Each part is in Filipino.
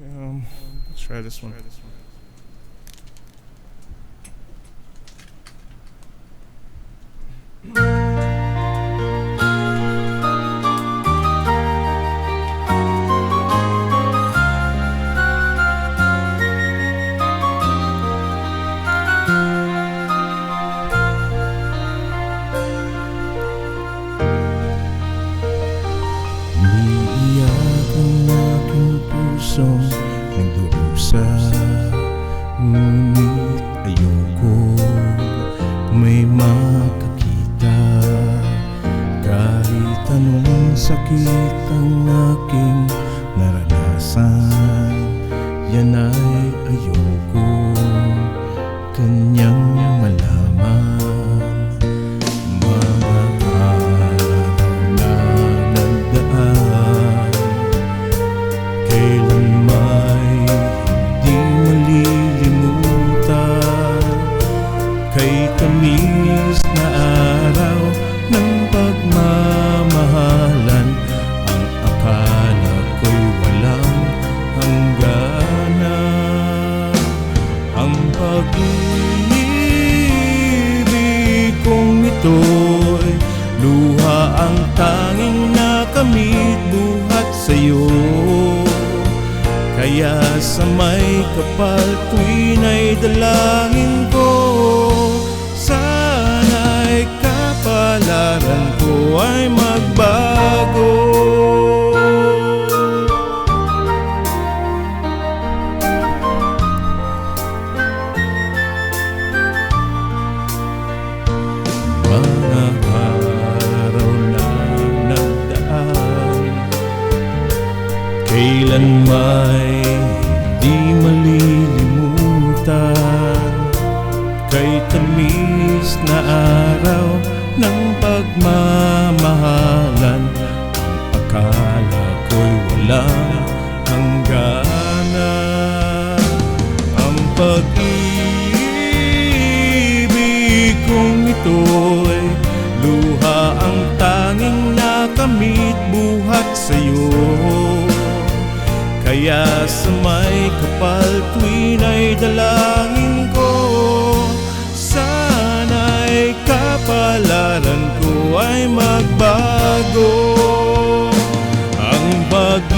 Um, let's try this one. Nagdurusa Ngunit ayoko. May makakita Kahit anong sakit ang aking Kaya sa may kapal tuwin ay dalangin ko. Sana'y kapalaran ko ay magbago. Kailan may ng pagmamahalan. Ang akala ko'y walang hangganan Ang pag-ibig kong ito'y Luha. Ang tanging nakamit buhat sa'yo. Kaya sa may kapal tuwin ay dalangin magbago. Ang pag-ibig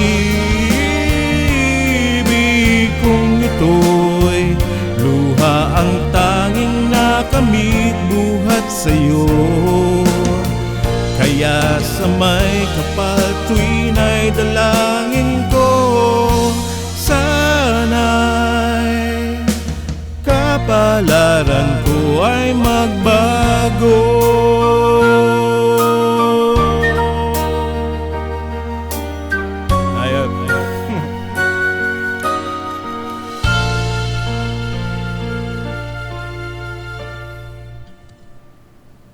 kong ito'y Luha ang tanging nakamit buhat sa'yo. Kaya sa may kapal tuwin ay dalangin ko Sana'y kapalaran ko ay magbago